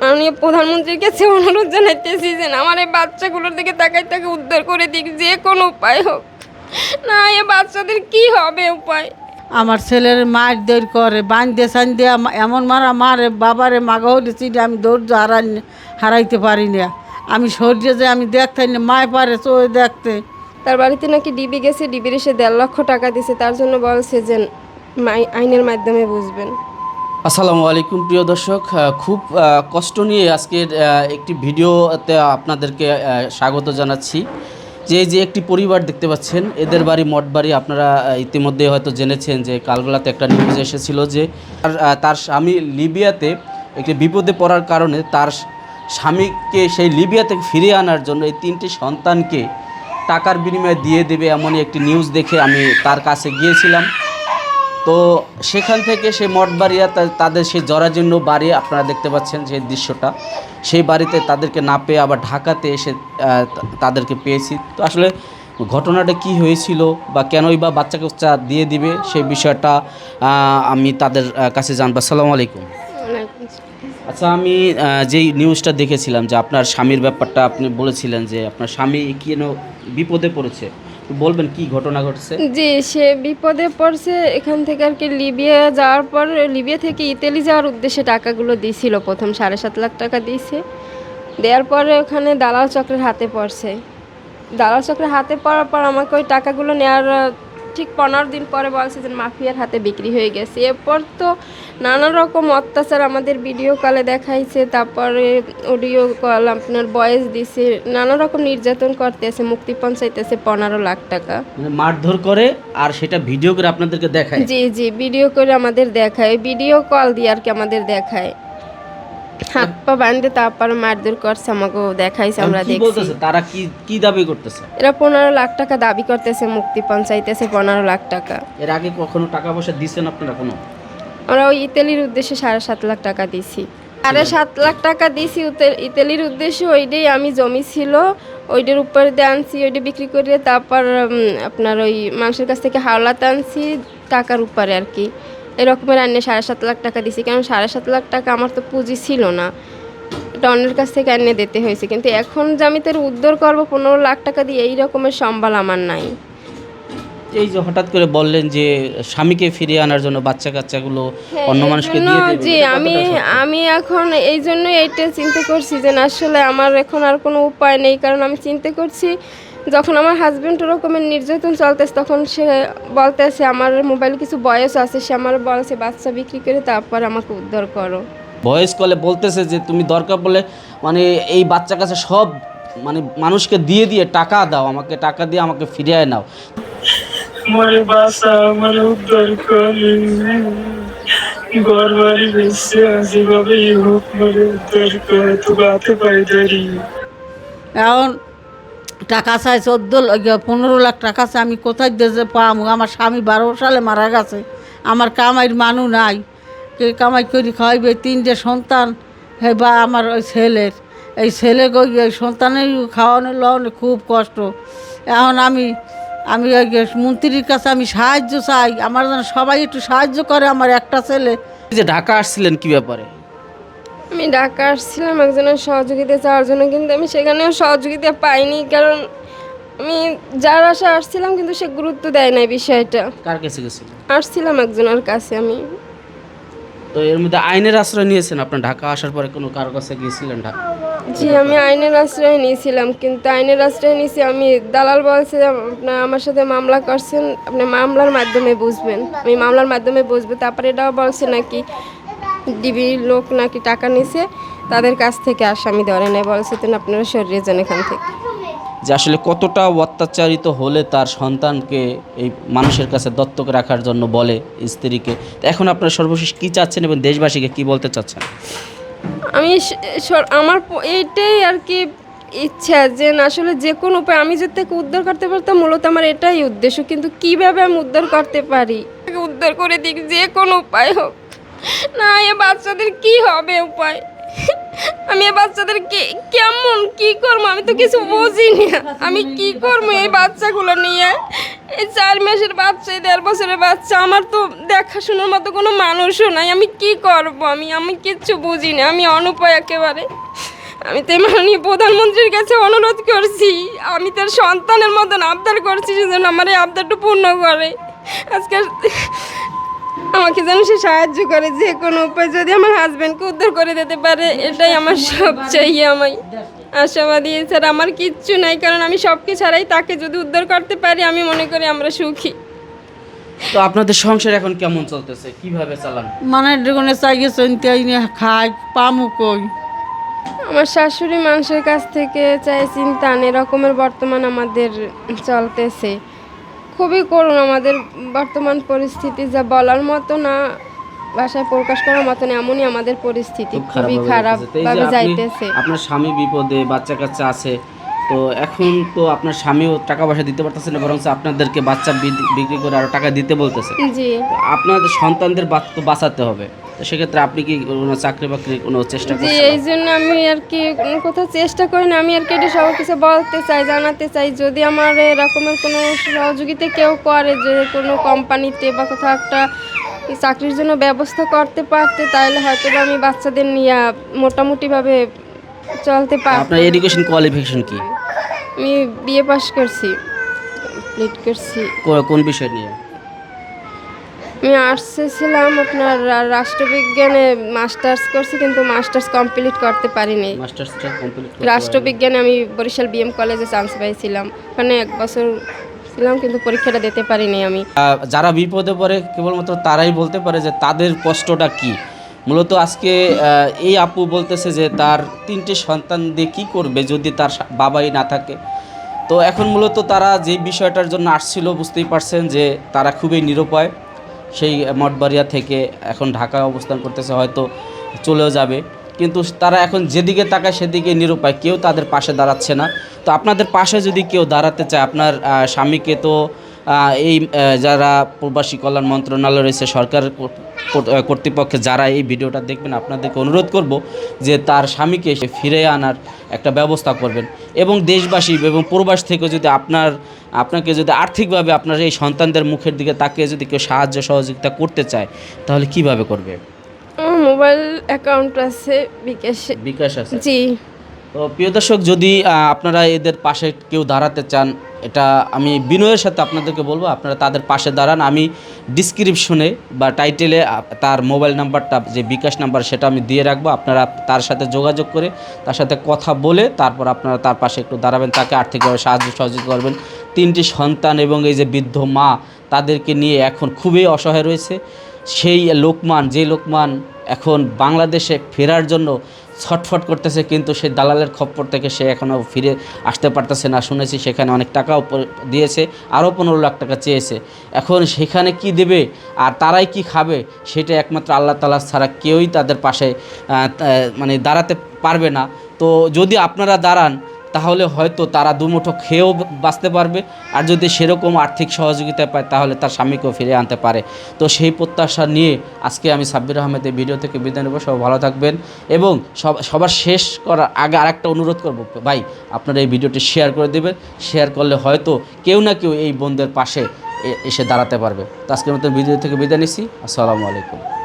মাননীয় প্রধানমন্ত্রীর কাছে অনুরোধ জানাইতেছি যে আমার এই বাচ্চাগুলোর দিকে তাকাই তাকে উদ্ধার করে দিক যে কোনো উপায় হোক। না এ বাচ্চাদের কি হবে উপায়? আমার ছেলের মার দৌড় করে বান্ধে সান্ধে এমন মারা মারে বাবারে মাগা হয়েছি আমি ধৈর্য হারাই হারাইতে পারি না। আমি শরীরে যে আমি দেখতে না মায় পারে চোখে দেখতে। তার বাড়িতে নাকি ডিবি গেছে ডিবির এসে দেড় লক্ষ টাকা দিছে তার জন্য বলছে যে আইনের মাধ্যমে বুঝবেন। আসসালামু আলাইকুম, প্রিয় দর্শক। খুব কষ্ট নিয়ে আজকের একটি ভিডিওতে আপনাদেরকে স্বাগত জানাচ্ছি। যে যে একটি পরিবার দেখতে পাচ্ছেন, এদের বাড়ি মঠ বাড়ি আপনারা ইতিমধ্যে হয়তো জেনেছেন যে কালবেলাতে একটা নিউজ এসেছিল যে তার স্বামী লিবিয়াতে একটি বিপদে পড়ার কারণে তার স্বামীকে সেই লিবিয়া থেকে ফিরিয়ে আনার জন্য এই তিনটি সন্তানকে টাকার বিনিময়ে দিয়ে দেবে এমনই একটি নিউজ দেখে আমি তার কাছে গিয়েছিলাম। তো সেখান থেকে সেই মঠবাড়িয়া তাদের সেই জরাজীর্ণ বাড়ি আপনারা দেখতে পাচ্ছেন সেই দৃশ্যটা। সেই বাড়িতে তাদেরকে না পেয়ে আবার ঢাকাতে এসে তাদেরকে পেয়েছি। তো আসলে ঘটনাটা কি হয়েছিল বা কেনই বা বাচ্চাকে চা দিয়ে দিবে সেই বিষয়টা আমি তাদের কাছে জানব। আসসালামু আলাইকুম। আচ্ছা আমি যেই নিউজটা দেখেছিলাম যে আপনার স্বামীর ব্যাপারটা আপনি বলেছিলেন যে আপনার স্বামী কেন বিপদে পড়েছে বলবেন কি ঘটনা ঘটছে? জি, সে বিপদে পড়ছে, এখান থেকে আর কি লিবিয়া যাওয়ার পর, লিবিয়া থেকে ইতালি যাওয়ার উদ্দেশ্যে টাকাগুলো দিয়েছিল, প্রথম সাড়ে সাত লাখ টাকা দিয়েছে। দেওয়ার পরে ওখানে দালাল চক্রের হাতে পড়ছে। দালাল চক্রের হাতে পড়ার পর আমাকে ওই টাকাগুলো নেওয়ার ঠিক পনেরো দিন পরে বলছে যে মাফিয়ার হাতে বিক্রি হয়ে গেছে। এরপর তো নানা রকম অত্যাচার আমাদের ভিডিও কলে দেখাইছে তারপরে অডিও কল আপনার বয়েস দিছে নানা রকম নির্যাতন করতেছে মুক্তিপণ চাইতেছে পনেরো লাখ টাকা। মানে মারধর করে আর সেটা ভিডিও করে আপনাদেরকে দেখায়। জি জি ভিডিও করে আমাদের দেখায়। ভিডিও কল দিয়ে আর কি আমাদের দেখায়। হাত পা বান্ধে তারপর মারধর করছে আমাকে দেখাইছে আমরা কি দেখছি। বলতেছে? তারা কি কি দাবি করতেছে? এরা পনেরো লাখ টাকা দাবি করতেছে পনেরো লাখ টাকা। এর আগে কখনো টাকা পয়সা দিচ্ছেন আপনারা কোনো? আমরা ওই ইতালির উদ্দেশ্যে সাড়ে সাত লাখ টাকা দিছি। সাড়ে সাত লাখ টাকা দিছি ইতালির উদ্দেশ্যে ওইটাই আমি জমি ছিল ওইটার উপর দিয়ে আনছি ওইটা বিক্রি করে তারপর আপনার ওই মানুষের কাছ থেকে হাওলাতে আনছি টাকার উপরে আর কি। এরকমের আনিয়ে সাড়ে সাত লাখ টাকা দিছি কারণ সাড়ে সাত লাখ টাকা আমার তো পুঁজি ছিল না। এটা অন্যের কাছ থেকে আনিয়ে দিতে হয়েছে কিন্তু এখন যে আমি তার উদ্ধার করব পনেরো লাখ টাকা দিয়ে এই রকমের সম্বল আমার নাই। এই যে হঠাৎ করে বললেন যে স্বামীকে ফিরিয়ে আনার জন্য বাচ্চা কাচ্চাগুলো অন্য এই মানুষকে দিয়ে জি আমি আমি এখন এই জন্য এইটা চিন্তা করছি যে আসলে আমার এখন আর কোনো উপায় নেই কারণ আমি চিন্তা করছি যখন আমার হাজব্যান্ড ওরকমের নির্যাতন চলতেছে তখন সে বলতেছে আমার মোবাইলে কিছু বয়স আছে সে আমার বলছে বাচ্চা বিক্রি করে তারপর আমাকে উদ্ধার করো। ভয়েস কলে বলতেছে যে তুমি দরকার বলে মানে এই বাচ্চা কাছে সব মানে মানুষকে দিয়ে দিয়ে টাকা দাও আমাকে টাকা দিয়ে আমাকে ফিরিয়ে নাও। উদ্ধার ঘর বাড়ি বেশি যেভাবে হোক উদ্ধার করে তো গাতে পাই দাঁড়িয়ে এখন টাকা চাই চোদ্দ পনেরো লাখ টাকা চাই, আমি কোথায় দেশে পাম? আমার স্বামী বারো সালে মারা গেছে। আমার কামাইয়ের মানু নাই। কে কামাই করি খাওয়াইবে? তিনটে সন্তান, হে বা আমার ওই ছেলের। এই ছেলে এই সন্তানের খাওয়ানো লওয়ানো খুব কষ্ট। এখন আমি আমি ওই মন্ত্রীর কাছে আমি সাহায্য চাই। আমার যেন সবাই একটু সাহায্য করে আমার একটা ছেলে। যে ঢাকা আসছিলেন কি ব্যাপারে? আমি ঢাকা আসছিলাম একজনের সহযোগিতা চাওয়ার জন্য কিন্তু আমি সেখানেও সহযোগিতা পাইনি কারণ আমি যার আশা আসছিলাম কিন্তু সে গুরুত্ব দেয় না বিষয়টা। কার কাছে গেছিলেন আসছিলাম একজনের কাছে আমি। তো এর মধ্যে আইনের আশ্রয় নিয়েছেন আপনার ঢাকা আসার পরে কোনো কারও কাছে গিয়েছিলেন ঢাকা? জি আমি আইনের আশ্রয় নিয়েছিলাম কিন্তু আইনের আশ্রয় নিয়েছি আমি দালাল বলছে আপনার আমার সাথে মামলা করছেন আপনি মামলার মাধ্যমে বুঝবেন। আমি মামলার মাধ্যমে বুঝব তারপরে এটাও বলছে নাকি ডিবি লোক নাকি টাকা নিছে তাদের কাছ থেকে আসামি ধরে নেয় বলছে তো আপনারা সরিয়ে যান এখান থেকে। যে আসলে কতটা অত্যাচারিত হলে তার সন্তানকে এই মানুষের কাছে দত্তক রাখার জন্য বলে স্ত্রীকে। তো এখন আপনারা সর্বশেষ কী চাচ্ছেন এবং দেশবাসীকে কি বলতে চাচ্ছেন? আমি আমার এইটাই আর কি ইচ্ছা যে আসলে যে কোনো উপায় আমি যদি তাকে উদ্ধার করতে পারতাম মূলত আমার এটাই উদ্দেশ্য। কিন্তু কীভাবে আমি উদ্ধার করতে পারি? উদ্ধার করে দিক যে কোনো উপায় হোক। না, এ বাচ্চাদের কি হবে উপায়? আমি এই বাচ্চাদেরকে কেমন কি করব? আমি তো কিছু বুঝি না আমি কি করব এই বাচ্চাগুলো নিয়ে? এই চার মাসের বাচ্চা, এই দেড় বছরের বাচ্চা, আমার তো দেখাশোনার মতো কোনো মানুষও নাই। আমি কি করব? আমি আমি কিচ্ছু বুঝি না আমি অনুপায় একেবারে। আমি তো মাননীয় প্রধানমন্ত্রীর কাছে অনুরোধ করছি। আমি তার সন্তানের মতন আবদার করছি যে যেন আমার এই আবদারটা পূর্ণ করে। আজকে আমাকে যেন সে সাহায্য করে যে কোনো উপায় যদি আমার হাজব্যান্ডকে উদ্ধার করে দিতে পারে এটাই আমার সব চাইয়ে আমায় আশাবাদী। এছাড়া আমার কিচ্ছু নাই কারণ আমি সবকে ছাড়াই তাকে যদি উদ্ধার করতে পারি আমি মনে করি আমরা সুখী। তো আপনাদের সংসার এখন কেমন চলতেছে? কীভাবে চালান? মানে যেখানে চাইয়ে চলতে খাই পামু কই? আমার শাশুড়ি মানুষের কাছ থেকে চাই চিন্তা এরকমের বর্তমান আমাদের চলতেছে। খুবই করুন আমাদের বর্তমান পরিস্থিতি যা বলার মতো না ভাষায় প্রকাশ করার মতো না এমনই আমাদের পরিস্থিতি। খুবই খারাপ ভাবে যাইতেছে। আপনার স্বামী বিপদে বাচ্চা কাচ্চা আছে তো এখন তো আপনার স্বামীও টাকা পয়সা দিতে পারতেছে না বরং আপনাদেরকে বাচ্চা বিক্রি করে আরও টাকা দিতে বলতেছে। জি। আপনাদের সন্তানদের বাঁচাতে হবে। তো সেক্ষেত্রে আপনি কি কোনো চাকরি বাকরি কোনো চেষ্টা জি করছেন? এই জন্য আমি আর কি কোথাও চেষ্টা করি না। আমি আর কি এটা সবার কিছু বলতে চাই জানাতে চাই যদি আমার এরকমের কোনো সহযোগিতা কেউ করে যে কোনো কোম্পানিতে বা কোথাও একটা চাকরির জন্য ব্যবস্থা করতে পারতে তাহলে হয়তো বা আমি বাচ্চাদের নিয়ে মোটামুটিভাবে চলতে পারতাম আপনার এডুকেশন কোয়ালিফিকেশন কি? আমি বিএ পাস করছি কমপ্লিট করছি। কো- কোন বিষয় নিয়ে? আমি আর্টসে ছিলাম আপনার রাষ্ট্রবিজ্ঞানে মাস্টার্স করছি কিন্তু মাস্টার্স কমপ্লিট করতে পারিনি। মাস্টার্সটা কমপ্লিট রাষ্ট্রবিজ্ঞানে আমি বরিশাল বিএম কলেজে চান্স পাইছিলাম। ওখানে এক বছর ছিলাম কিন্তু পরীক্ষাটা দিতে পারিনি আমি। যারা বিপদে পড়ে কেবলমাত্র তারাই বলতে পারে যে তাদের কষ্টটা কি। মূলত আজকে এই আপু বলতেছে যে তার তিনটে সন্তান দিয়ে কী করবে যদি তার বাবাই না থাকে। তো এখন মূলত তারা যে বিষয়টার জন্য আসছিল বুঝতেই পারছেন যে তারা খুবই নিরুপায়। সেই মঠবাড়িয়া থেকে এখন ঢাকায় অবস্থান করতেছে, হয়তো চলেও যাবে। কিন্তু তারা এখন যেদিকে তাকায় সেদিকে নিরুপায়, কেউ তাদের পাশে দাঁড়াচ্ছে না। তো আপনাদের পাশে যদি কেউ দাঁড়াতে চায়, আপনার স্বামীকে তো এই যারা প্রবাসী কল্যাণ মন্ত্রণালয় রয়েছে, সরকার কর্তৃপক্ষে যারা এই ভিডিওটা দেখবেন আপনাদেরকে অনুরোধ করব যে তার স্বামীকে এসে ফিরে আনার একটা ব্যবস্থা করবেন। এবং দেশবাসী এবং প্রবাস থেকে যদি আপনার আপনাকে যদি আর্থিকভাবে আপনার এই সন্তানদের মুখের দিকে তাকিয়ে যদি কেউ সাহায্য সহযোগিতা করতে চায় তাহলে কীভাবে করবে? মোবাইল অ্যাকাউন্ট আছে বিকাশে বিকাশ আছে। জি। তো প্রিয় দর্শক, যদি আপনারা এদের পাশে কেউ দাঁড়াতে চান, এটা আমি বিনয়ের সাথে আপনাদেরকে বলব, আপনারা তাদের পাশে দাঁড়ান। আমি ডিসক্রিপশনে বা টাইটেলে তার মোবাইল নাম্বারটা যে বিকাশ নাম্বার সেটা আমি দিয়ে রাখব। আপনারা তার সাথে যোগাযোগ করে, তার সাথে কথা বলে, তারপর আপনারা তার পাশে একটু দাঁড়াবেন, তাকে আর্থিকভাবে সাহায্য সহযোগিতা করবেন। তিনটি সন্তান এবং এই যে বৃদ্ধ মা, তাদেরকে নিয়ে এখন খুবই অসহায় রয়েছে। সেই লোকমান, যে লোকমান এখন বাংলাদেশে ফেরার জন্য ছটফট করতেছে, কিন্তু সে দালালের খপ্পর থেকে সে এখনও ফিরে আসতে পারতেছে না। শুনেছি সেখানে অনেক টাকাও দিয়েছে আরও পনেরো লাখ টাকা চেয়েছে। এখন সেখানে কি দেবে আর তারাই কি খাবে, সেটা একমাত্র আল্লাহ তালা ছাড়া কেউই তাদের পাশে মানে দাঁড়াতে পারবে না। তো যদি আপনারা দাঁড়ান তাহলে হয়তো তারা দুমুঠো খেয়েও বাঁচতে পারবে। আর যদি সেরকম আর্থিক সহযোগিতা পায়, তাহলে তার স্বামীকেও ফিরে আনতে পারে। তো সেই প্রত্যাশা নিয়ে আজকে আমি সাব্বির আহমেদের ভিডিও থেকে বিদায় নেব। সব ভালো থাকবেন। এবং সব, সবার শেষ করার আগে আরেকটা অনুরোধ করব। ভাই, আপনারা এই ভিডিওটি শেয়ার করে দেবেন। শেয়ার করলে হয়তো কেউ না কেউ এই বোনদের পাশে এসে দাঁড়াতে পারবে। তো আজকের মতো ভিডিও থেকে বিদায় নিচ্ছি। আসসালামু আলাইকুম।